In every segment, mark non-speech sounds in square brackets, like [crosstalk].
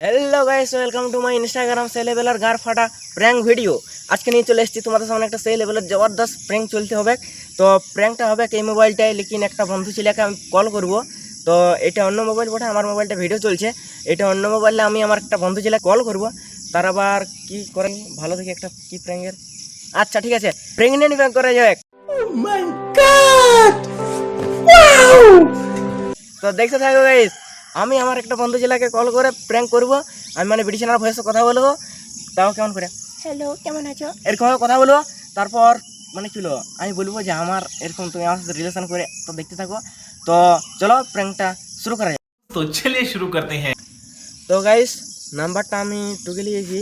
Hello guys welcome to my Instagram সে লেভেলের গার ফাটা প্র্যাঙ্ক ভিডিও আজকে নিয়ে চলে এসেছি তোমাদের সামনে একটা সেই লেভেলের জবরদস্ত প্র্যাঙ্ক চলতে হবে। তো প্র্যাঙ্কটা হবে এই মোবাইলটায় লেকিন একটা বন্ধু ছেলেকে আমি কল করব। তো এটা অন্য মোবাইল বটে আমার মোবাইলটা ভিডিও চলছে। এটা অন্য মোবাইলে আমি আমার একটা বন্ধু ছেলে কল করব। তার আবার কি করে ভালো থেকে একটা কি প্র্যাঙ্কের আচ্ছা ঠিক আছে প্রেগনেন্ট প্র্যাঙ্ক করা যাবে তো দেখতে থাকো গাইস আমি আমার একটা বন্ধু জেলাকে কল করে প্র্যাঙ্ক করব। আমি মানে বিটিশনার ভয়েসে কথা বলব। তাও কেমন করে? হ্যালো কেমন আছো? এরকম কথা বলব। তারপর মানে কি হলো? আমি বলব যে আমার এরকম তুমি আমার সাথে রিলেশন করে তো দেখতে থাকো। তো চলো প্র্যাঙ্কটা শুরু করা যাক। তো চলে শুরু করতে হ্যাঁ। তো গাইস নাম্বারটা আমি টুকে নিয়েছি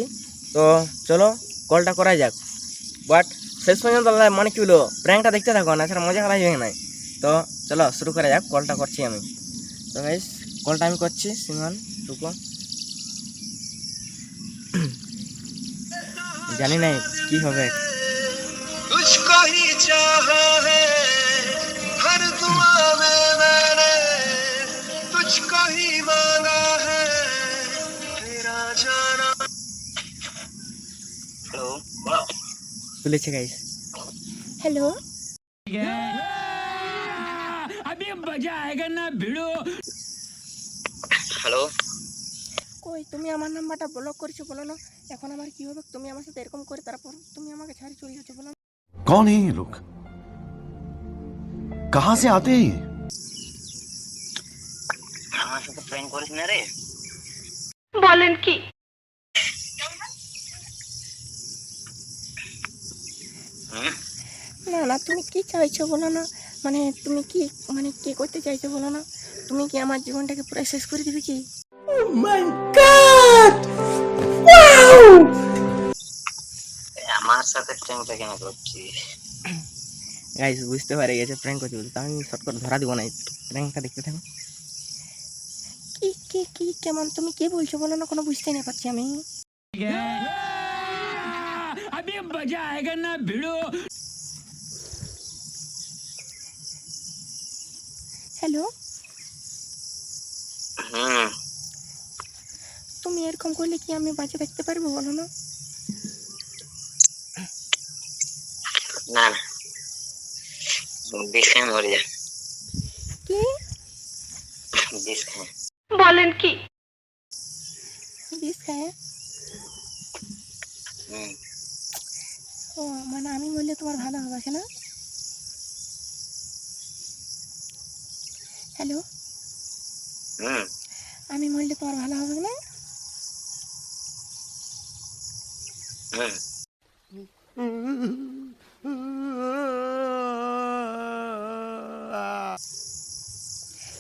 তো চলো কলটা করা যাক। বাট শেষ পর্যন্ত মানে কি হলো? প্র্যাঙ্কটা দেখতে থাকো না সেটা মজা করা যায় না তো চলো শুরু করা যাক কলটা করছি আমি। তো গাইস কলটা আমি করছি সিমান টুকো জানি না কি হবে तुझको ही चाहा है हर दुआ में मैंने হ্যালো। কই তুমি আমার নাম্বারটা ব্লক করেছ বলো না। এখন আমার কি হবে? তুমি আমার সাথে এরকম করে তারপর তুমি আমাকে ছাড়ি চলে যাচ্ছ বলো কোন এই লোক কাহা সে আতে আমার সাথে প্র্যাঙ্ক করিস না রে। বলেন কি? না না তুমি কি চাইছো বলো না? মানে তুমি কি মানে কি করতে চাইছো বলো না? তুমি কি আমার জীবনটাকে পুরো শেষ করে দিবে কি? আমার সাথে প্র্যাঙ্কটা কেন করছি গাইস বুঝতে পারে গেছে প্র্যাঙ্ক করছে বলে তো আমি শর্ট করে ধরা দিব না প্র্যাঙ্কটা দেখতে থাকো। কি কি কি কেমন? তুমি কি বলছো বলো না কোনো বুঝতে না পারছি আমি। হ্যালো হুম তুমি এরকম করলে কি আমি বাঁচে থাকতে পারব বলো না? না না। মরে যা কি? বিষ খেয়ে। বিষ খায়? ও মানে আমি বললে তোমার ভালো হবে না হ্যালো? আমি মরলে তোমার ভালো হবে না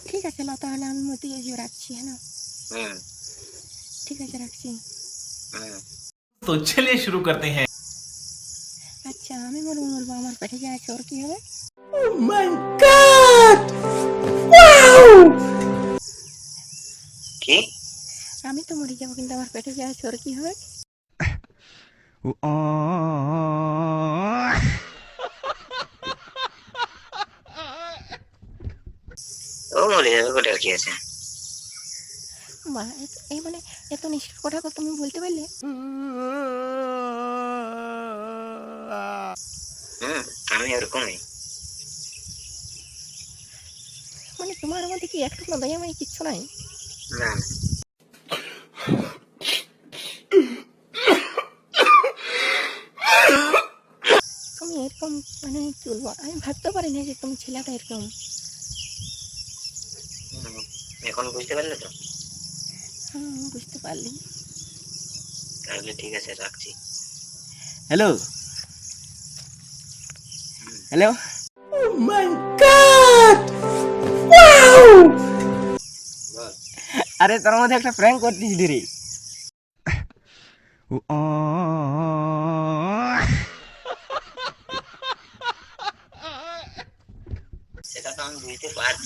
ঠিক আছে লতা হলে আমি মতি রাখছি হ্যাঁ ঠিক আছে রাখছি তো চলে শুরু করতে হ্যাঁ আচ্ছা আমি মরবো মরবো আমার পেটে যা আছে ওর কি হবে ও মাই গড আমি তো মরে যাব কিন্তু আমার পেটে যা আছে ওর কি হবে? ও মরে যাবে ওটার কি আছে? বা এই মানে এত নিষ্ঠুর কথা তুমি বলতে পারলে? হুম আমি এরকমই মানে তোমার মধ্যে কি একটু না দয়া মানে কিচ্ছু নাই? না না তুমি এরকম মানে কি বলব? আমি ভাবতে পারি না যে তুমি ছেলেটা এরকম। এখন বুঝতে পারলে তো? হুম, বুঝতে পারলি তাহলে ঠিক আছে রাখছি। হ্যালো হ্যালো বল। আরে তোর মধ্যে একটা প্র্যাঙ্ক করতেছিলি রে সেটা তো আমি বুঝতে পারছি রে তোর বয়সটা আমি কি বুঝতে লাগবো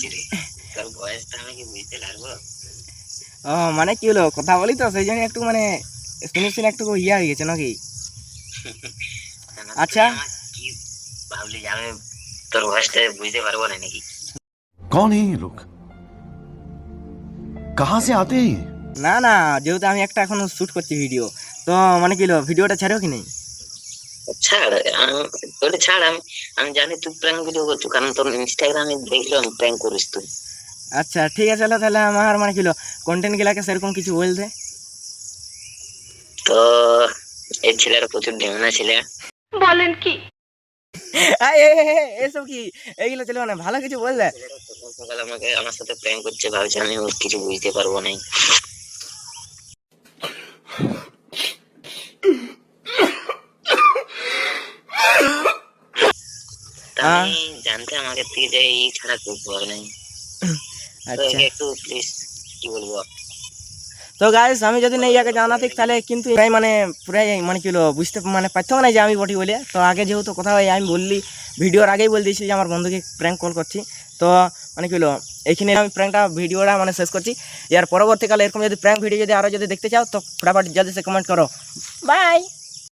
ও মানে কি হলো? কথা বলি তো সেই জন্য একটু মানে শুনে শুনে একটু ইয়া হয়ে গেছে নাকি? [laughs] আচ্ছা। তোর ভয়েসটা বুঝতে পারব না নাকি? কোন এই লোক কাহা সে আতে না না যেহেতু আমি একটা এখন শুট করছি ভিডিও তো মানে কি ভিডিওটা ছাড়ো কি নেই? ছাড় আমি- ওটা ছাড় আমি আমি জানি তুই প্র্যাঙ্ক ভিডিও করছ কারণ তোর ইনস্টাগ্রামে দেখলাম প্র্যাঙ্ক করিস তুই। আচ্ছা ঠিক আছে তাহলে আমার মানে কি কন্টেন্ট গুলাকে সেরকম কিছু বলতে তো এই ছেলেরা প্রচুর ডেমনা ছেলে। এ, এ, এসব কি? এইগুলো চলবে না ভালো কিছু বললে সকাল সকাল আমাকে আমার সাথে প্র্যাঙ্ক করছে ভাবছে আমি কিছু বুঝতে পারব না আমি জানতে আমাকে থেকে যে এই ছাড়া কেউ পাবে নাই তো আচ্ছা। একটু প্লিজ কি বলব? তো গাইস আমি যদি না ইয়াকে জানাতে তাহলে কিন্তু প্রায় মানে পুরাই মানে কি হলো বুঝতে মানে পারতাম না যে আমি বটি বলে। তো আগে যেহেতু কথা হয় আমি বললি ভিডিওর আগেই বলে দিয়েছি যে আমার বন্ধুকে প্র্যাঙ্ক কল করছি। তো মানে কি হলো এইখানে আমি প্র্যাঙ্কটা ভিডিওটা মানে শেষ করছি। এর পরবর্তীকালে এরকম যদি প্র্যাঙ্ক ভিডিও যদি আরও যদি দেখতে চাও তো ফটাফট যদি সে কমেন্ট করো। বাই